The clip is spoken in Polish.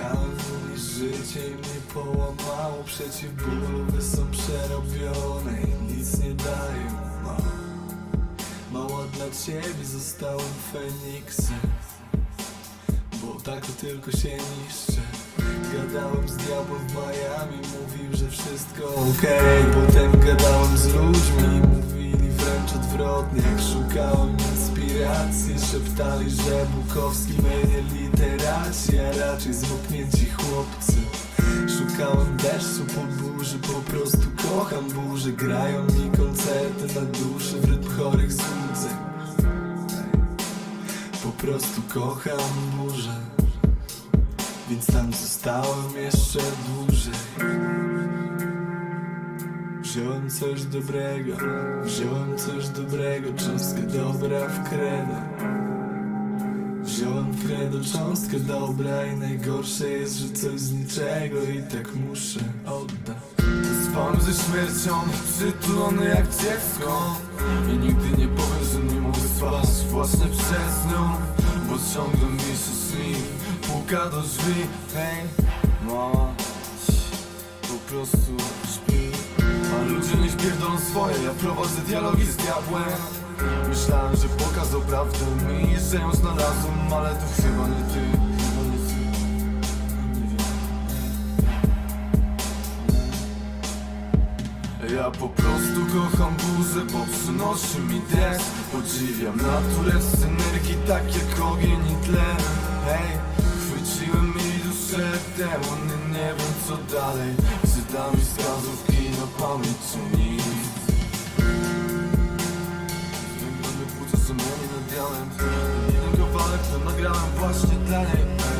Miałem w życie i mnie połamało Przeciwbólowe są przerobione i nic nie dają. No. Mała dla ciebie zostałem Feniksem Bo tak to tylko się niszczę Gadałem z diabłem w Miami Mówił, że wszystko okej. Potem gadałem z ludźmi i Jak szukałem inspiracji. Szeptali, że Bukowski myje literaci A raczej zmoknięci chłopcy. Szukałem deszczu po burzy Po prostu kocham burzę Grają mi koncerty na duszy W rytm chorych złudzeń Po prostu kocham burzę Więc tam zostałem jeszcze dłużej Wziąłem coś dobrego Wziąłem coś dobrego Cząstkę dobra w kredo. Wziąłem w kredo cząstkę dobra I najgorsze jest, że coś z niczego I tak muszę oddać. Spałem ze śmiercią, przytulony jak dziecko. I nigdy nie powiem, że nie mogę spać właśnie przez nią Bo ciągle mi się śni, puka do drzwi. Hej, mama, po prostu śpi A ludzie niech pierdolą swoje, ja prowadzę dialogi z diabłem. Myślałem, że pokazał prawdę mi, że ją znalazłem Ale to chyba nie ty, Ja po prostu kocham burzę, bo przynosi mi deszcz Podziwiam naturę z energii, tak jak ogień i tlen Hej, chwyciłem mi duszę demony, nie wiem co dalej. Czytam mi wskazówki na pamięć Nagrałem, nagrałem właśnie dla niej.